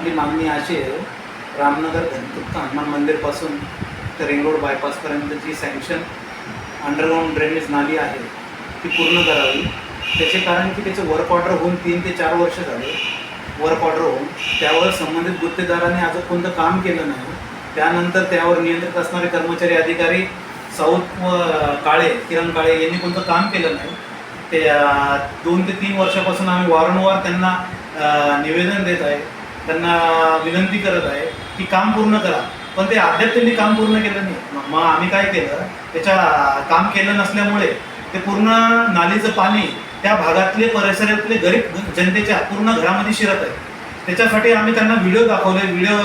आपली मागणी अशी आहे रामनगर धनतुप्त हनुमान मंदिरपासून ते रिंग रोड बायपासपर्यंतची सँक्शन अंडरग्राऊंड ड्रेनेज नाली आहे ती पूर्ण करावी. त्याचे कारण की त्याचे वर्क ऑर्डर होऊन तीन ते चार वर्ष झाले. वर्क ऑर्डर होऊन त्यावर संबंधित गुत्तेदाराने अजून कोणतं काम केलं नाही. त्यानंतर त्यावर नियंत्रित असणारे कर्मचारी अधिकारी साऊथ व काळे किरण काळे यांनी कोणतं काम केलं नाही. ते दोन ते तीन वर्षापासून आम्ही वारंवार त्यांना निवेदन देत आहे. त्यांना विनंती करत आहे की काम पूर्ण करा. पण ते अद्याप त्यांनी काम पूर्ण केलं नाही. मग- मग आम्ही काय केलं? त्याच्या काम केलं नसल्यामुळे ते पूर्ण नालीचं पाणी त्या भागातले परिसरातले गरीब जनतेच्या पूर्ण घरामध्ये शिरत आहे. त्याच्यासाठी आम्ही त्यांना व्हिडिओ दाखवले व्हिडिओ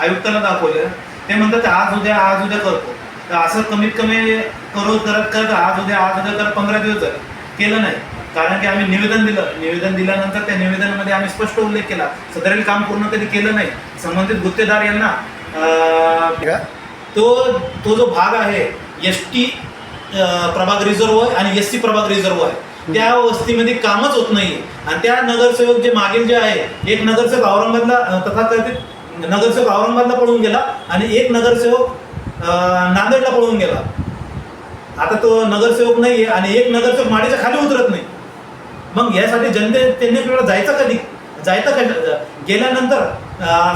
आयुक्ताला दाखवले. ते म्हणतात आज उद्या आज उद्या करतो. तर असं कमीत कमी करू करत करत आज उद्या आज उद्या करत पंधरा दिवस झाले. केलं नाही. कारण की आम्ही निवेदन दिलं. निवेदन दिल्यानंतर त्या निवेदनामध्ये आम्ही स्पष्ट उल्लेख केला. सदरील काम पूर्ण कधी केलं नाही. संबंधित गुत्तेदार यांना तो तो जो भाग आहे एस टी प्रभाग रिझर्व आहे आणि एस सी प्रभाग रिझर्व आहे. त्या वस्तीमध्ये कामच होत नाहीये. आणि त्या नगरसेवक जे मागील जे आहे एक नगरसेवक औरंगाबादला तथाकथित नगरसेवक औरंगाबादला पळून गेला आणि एक नगरसेवक नांदेडला पळून गेला. आता तो नगरसेवक नाहीये आणि एक नगरसेवक माडीच्या खाली उतरत नाही. मग यासाठी जनते त्यांनी आपल्याला जायचं कधी? जायचं का गेल्यानंतर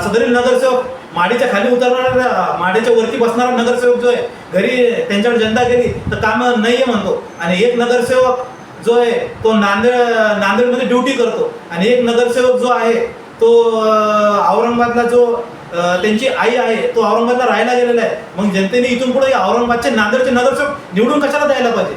सदरील नगरसेवक माडीच्या खाली उतरणारा माडीच्या वरती बसणारा नगरसेवक जो आहे घरी त्यांच्यावर जनता गेली तर काम नाही आहे म्हणतो. आणि एक नगरसेवक जो आहे तो नांदेड नांदेडमध्ये ड्युटी करतो. आणि एक नगरसेवक जो आहे तो औरंगाबादला जो त्यांची आई आहे तो औरंगाबादला राहायला गेलेला आहे. मग जनतेने इथून पुढे औरंगाबादचे नांदेडचे नगरसेवक निवडून कशाला द्यायला पाहिजे?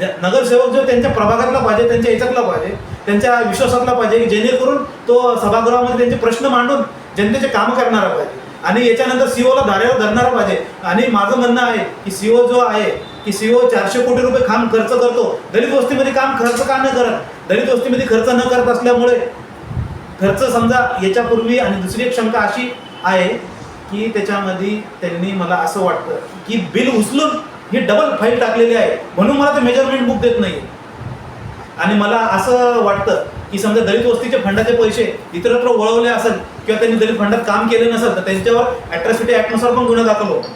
नगरसेवक जो त्यांच्या प्रभागातला पाहिजे त्यांच्या याच्यातला पाहिजे त्यांच्या विश्वासातला पाहिजे की जेणेकरून तो सभागृहामध्ये त्यांचे प्रश्न मांडून जनतेचे काम करणारा पाहिजे. आणि याच्यानंतर सीओला धारेवर धरणारा पाहिजे. आणि माझं म्हणणं आहे की सीओ जो आहे की सीओ चारशे कोटी रुपये काम खर्च करतो. दलित वस्तीमध्ये काम खर्च का न करत? दलित वस्तीमध्ये खर्च न करत असल्यामुळे खर्च समजा याच्यापूर्वी आणि दुसरी एक शंका अशी आहे की त्याच्यामध्ये त्यांनी मला असं वाटतं की बिल उचलून ही डबल फाईल टाकलेली आहे. म्हणून मला ते मेजरमेंट बुक देत नाही आणि मला असं वाटतं की समजा दलित वस्तीचे फंडाचे पैसे इतरत्र वळवले असेल किंवा त्यांनी दलित फंडात काम केले नसेल तर त्यांच्यावर अॅट्रॉसिटी ॲक्टनुसार पण गुन्हा दाखल होतो.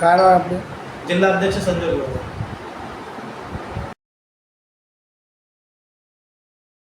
काय नाव आहे आपले? जिल्हा अध्यक्ष संजय